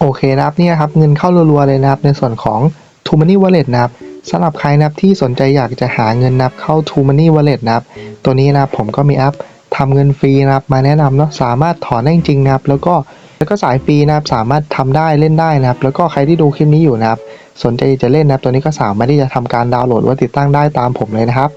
โอเคนะครับเนี่ยครับเงินเข้ารัวๆเลยนะครับในส่วนของ t o Money Wallet นะครับสำหรับใครนะครับที่สนใจอยากจะหาเงินนับเข้า t o Money Wallet นะครับตัวนี้นะครับผมก็มีแอปทำเงินฟรีนะครับมาแนะนำเนาะสามารถถอนได้จริงนะครับแล้วก็แล้วก็สายฟรีนะครับสามารถทำได้เล่นได้นะครับ แล้วก็ใครที่ดูคลิปนี้อยู่นะครับ สนใจจะเล่นนะครับ ตัวนี้ก็สามารถที่จะทำการดาวน์โหลดว่าติดตั้งได้ตามผมเลยนะครับ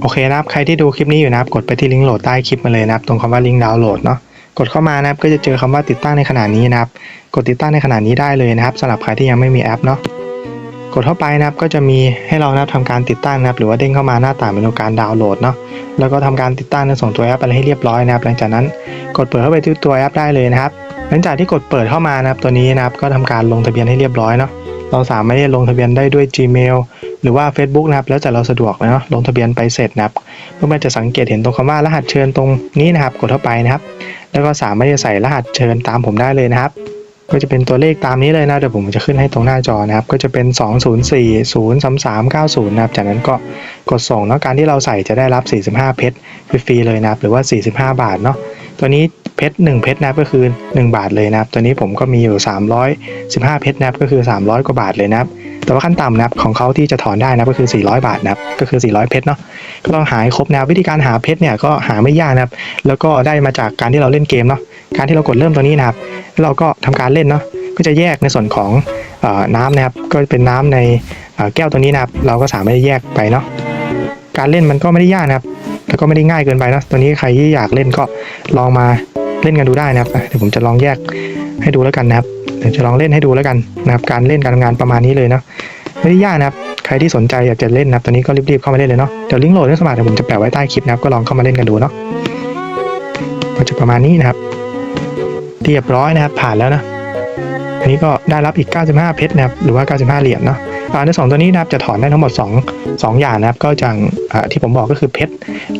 โอเคนะครับ ใครที่ดูคลิปนี้อยู่นะครับ กดไปที่ลิงก์โหลดใต้คลิปมาเลยนะครับ ตรงคำว่าลิงก์ดาวน์โหลดเนาะ กดเข้ามานะครับก็จะเจอคำว่าติดตั้งในขณะนี้นะครับ กดติดตั้งในขณะนี้ได้เลยนะครับสำหรับใครที่ยังไม่มีแอปเนาะกดเข้าไปนะครับก็จะมีให้เรานะครับทำการติดตั้งนะครับหรือว่าเด้งเข้ามาหน้าต่างเมนูการดาวน์โหลดเนาะแล้วก็ทำการติดตั้งในส่งตัวแอปไรให้เรียบร้อยนะครับ หลังจากนั้นกดเปิดเข้าไปที่ตัวแอปได้เลยนะครับ หลังจากที่กดเปิดเข้ามานะครับตัวนี้นะครับก็ทำการลงทะเบียนให้เรียบร้อยเนาะ เราสามารถลงทะเบียนได้ด้วย Gmail หรือว่า Facebook นะครับ แล้วแต่เราสะดวกนะลงทะเบียนไปเสร็จนะครับเพื่อนๆจะสังเกตเห็นตรงคำว่ารหัสเชิญตรงนี้นะครับ กดเข้าไปนะครับ แล้วก็สามารถจะใส่รหัสเชิญตามผมได้เลยนะครับ ก็จะเป็นตัวเลขตามนี้เลยนะเดี๋ยวผมจะขึ้นให้ตรงหน้าจอนะครับ ก็จะเป็น 20403390 นะครับ จากนั้นก็กดส่งเนาะการที่เราใส่จะได้รับ 45 เพชรฟรีๆเลยนะครับ หรือว่า 45 บาทเนาะตัวนี้ เพชร1เพชรนะครับก็คือ 1 บาทเลยนะครับ ตัวนี้ผมก็มีอยู่ 315 เพชรนะครับก็คือ 300 กว่าบาทเลยนะครับ แต่ว่าขั้นต่ำนะครับของเขาที่จะถอนได้นะก็คือ 400 บาทนะครับก็คือ 400 เพชรเนาะก็ต้องหาให้ครบนะครับวิธีการหาเพชรเนี่ยก็หาไม่ยากนะครับ แล้วก็ได้มาจากการที่เราเล่นเกมเนาะการที่เรากดเริ่มตัวนี้นะครับ เราก็ทำการเล่นเนาะก็จะแยกในส่วนของน้ำนะครับ ก็เป็นน้ำในแก้วตัวนี้นะครับ เราก็สามารถแยกไปเนาะการเล่นมันก็ไม่ได้ยากนะครับแล้วก็ไม่ได้ง่ายเกินไปนะ ตัวนี้ใครที่อยากเล่นก็ลองมา เล่นกันดูได้นะครับเดี๋ยวผมจะลองแยกให้ดูแล้วกันนะครับเดี๋ยวจะลองเล่นให้ดูแล้วกันนะครับ การเล่นการทำงานประมาณนี้เลยเนาะไม่ได้ยากนะครับ ใครที่สนใจอยากจะเล่นนะครับตอนนี้ก็รีบๆเข้ามาเล่นเลยเนาะเดี๋ยวลิงก์โหลดเรื่องสมัครเดี๋ยวผมจะแปะไว้ใต้คลิปนะครับก็ลองเข้ามาเล่นกันดูเนาะก็จะประมาณนี้นะครับเรียบร้อยนะครับผ่านแล้วนะอันนี้ก็ได้รับอีก 95 เพชรนะครับหรือว่า 95 เหรียญเนาะ อ่าในสองตัวนี้นะครับจะถอนได้ทั้งหมด 2 2 อย่างนะครับ ก็อย่างที่ผมบอกก็คือเพชร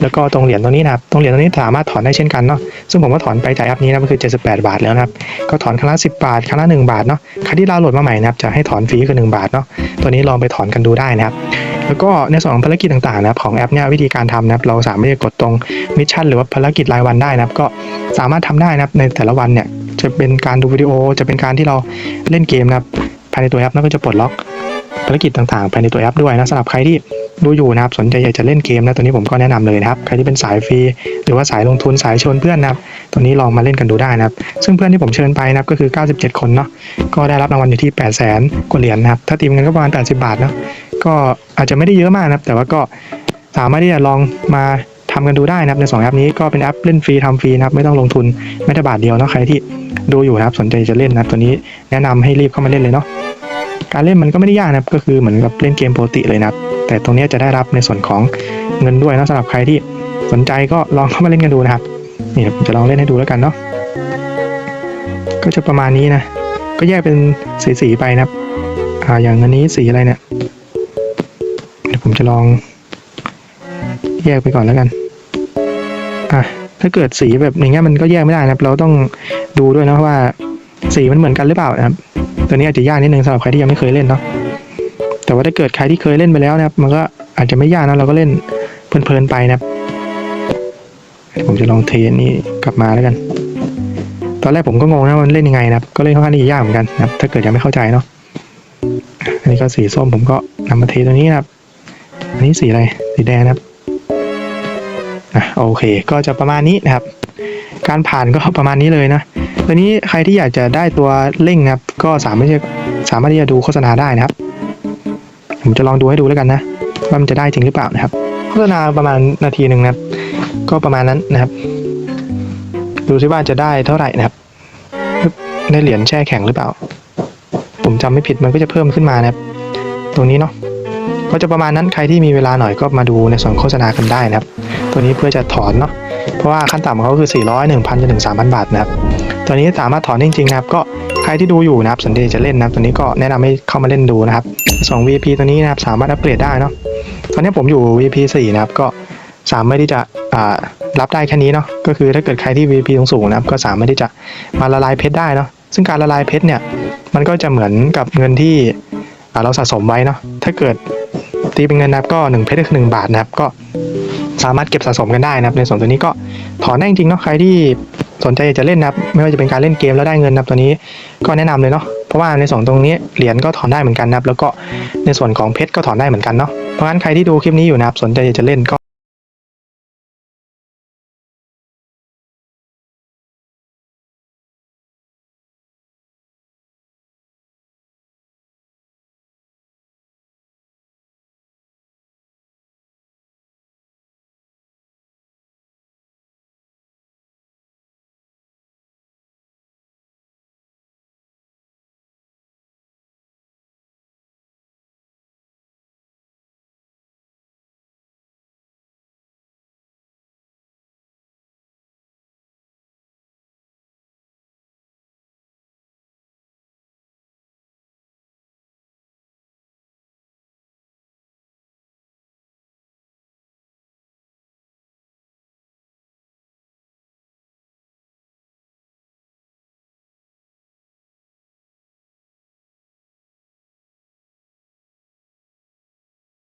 แล้วก็ตรงเหรียญตัวนี้นะครับตรงเหรียญตัวนี้สามารถถอนได้เช่นกันเนาะซึ่งผมก็ถอนไปจากแอปนี้นะก็คือ 78 บาทแล้วนะครับ ก็ถอนครั้งละ10 บาทครั้งละ1บาทเนาะครั้งที่ดาโหลดมาใหม่นะครับจะให้ถอนฟรีคือ1บาทเนาะตัวนี้ลองไปถอนกันดูได้นะครับแล้วก็ในส่วนของภารกิจต่างๆนะครับของแอปเนี่ยวิธีการทำนะครับเราสามารถกดตรงมิชชั่นหรือว่าภารกิจรายวันได้นะครับ ก็สามารถทำได้นะครับในแต่ละวันเนี่ยจะเป็นการดูวิดีโอจะเป็นการที่เราเล่นเกมนะครับภายในตัวแอปแล้วก็จะปลดล็อก ภารกิจต่างๆภายในตัวแอปด้วยนะสำหรับใครที่ดูอยู่นะครับสนใจอยากจะเล่นเกมนะตัวนี้ผมก็แนะนำเลยนะครับใครที่เป็นสายฟรีหรือว่าสายลงทุนสายชวนเพื่อนนะครับตัวนี้ลองมาเล่นกันดูได้นะครับ ซึ่งเพื่อนที่ผมเชิญไปนะครับก็คือ 97 คนเนาะก็ได้รับรางวัลอยู่ที่ 8 0 0 0 0 0กว่าเหรียญนะครับถ้าตีมกันก็ประมาณ 80 บาทเนาะก็อาจจะไม่ได้เยอะมากนะครับ แต่ว่าก็สามารถที่จะลองมาทำกันดูได้นะครับในสองแอปนี้ก็เป็นแอปเล่นฟรีทำฟรีนะครับไม่ต้องลงทุนไม่ได้บาทเดียวเนาะใครที่ดูอยู่นะครับสนใจจะเล่นนะครับตัวนี้แนะนำให้รีบเข้ามาเล่นเลยเนาะ การเล่นมันก็ไม่ได้ยากนะครับก็คือเหมือนกับเล่นเกมปกติเลยนะครับ แต่ตรงนี้จะได้รับในส่วนของเงินด้วยนะสำหรับใครที่สนใจก็ลองเข้ามาเล่นกันดูนะครับนี่ผมจะลองเล่นให้ดูแล้วกันเนาะก็จะประมาณนี้นะก็แยกเป็นสีๆไปนะครับอ่าอย่างอันนี้สีอะไรเนี่ยเดี๋ยวผมจะลอง แยกไปก่อนแล้วกันอะถ้าเกิดสีแบบอย่างเงี้ยมันก็แยกไม่ได้นะครับ เราต้องดูด้วยนะว่า สีมันเหมือนกันหรือเปล่านะครับ ตัวนี้อาจจะยากนิดนึงสำหรับใครที่ยังไม่เคยเล่นเนาะ แต่ว่าถ้าเกิดใครที่เคยเล่นไปแล้วนะครับ มันก็อาจจะไม่ยากนะเราก็เล่นเพลินๆไปนะครับ ผมจะลองเทอันนี้กลับมาแล้วกัน ตอนแรกผมก็งงนะมันเล่นยังไงนะครับ ก็เล่นค่อนข้างที่จะยากเหมือนกันนะครับ ถ้าเกิดยังไม่เข้าใจเนาะ อันนี้ก็สีส้มผมก็นำมาเทตัวนี้นะครับ อันนี้สีอะไร สีแดงนะครับอะโอเค ก็จะประมาณนี้นะครับ การผ่านก็ประมาณนี้เลยนะ ตัวนี้ใครที่อยากจะได้ตัวเร่งนะครับ ก็สามารถจะสามารถที่จะดูโฆษณาได้นะครับ ผมจะลองดูให้ดูแล้วกันนะว่ามันจะได้จริงหรือเปล่านะครับ โฆษณาประมาณนาทีหนึ่งนะครับ ก็ประมาณนั้นนะครับ ดูซิว่าจะได้เท่าไหร่นะครับได้เหรียญแช่แข็งหรือเปล่า ผมจำไม่ผิดมันก็จะเพิ่มขึ้นมานะครับ ตรงนี้เนาะก็จะประมาณนั้นใครที่มีเวลาหน่อยก็มาดูในส่วนโฆษณากันได้นะครับ ตัวนี้เพื่อจะถอนเนาะเพราะว่าขั้นต่ำเขาคือ 400 1,000จนถึง3,000 บาทนะครับ ตัวนี้สามารถถอนได้จริงๆนะครับ ก็ใครที่ดูอยู่นะครับสนใจจะเล่นนะครับตัวนี้ก็แนะนำให้เข้ามาเล่นดูนะครับสอง VP ตัวนี้นะครับสามารถอัปเกรดได้เนาะตอนนี้ผมอยู่ VP 4นะครับก็สามารถที่จะรับได้แค่นี้เนาะก็คือถ้าเกิดใครที่ VP สูงๆนะครับก็สามารถที่จะมาละลายเพชรได้เนาะซึ่งการละลายเพชรเนี่ยมันก็จะเหมือนกับเงินที่เราสะสมไว้เนาะถ้าเกิดตีเป็นเงินนะครับก็1เพชรก็คือ1บาทนะครับก็สามารถเก็บสะสมกันได้นะครับในส่วนตัวนี้ก็ถอนได้จริงเนาะใครที่ สนใจจะเล่นนะครับไม่ว่าจะเป็นการเล่นเกมแล้วได้เงินนะครับตัวนี้ก็แนะนำเลยเนาะเพราะว่าในส่วนตรงนี้เหรียญก็ถอนได้เหมือนกันนะครับแล้วก็ในส่วนของเพชรก็ถอนได้เหมือนกันเนาะเพราะงั้นใครที่ดูคลิปนี้อยู่นะครับสนใจจะเล่นก็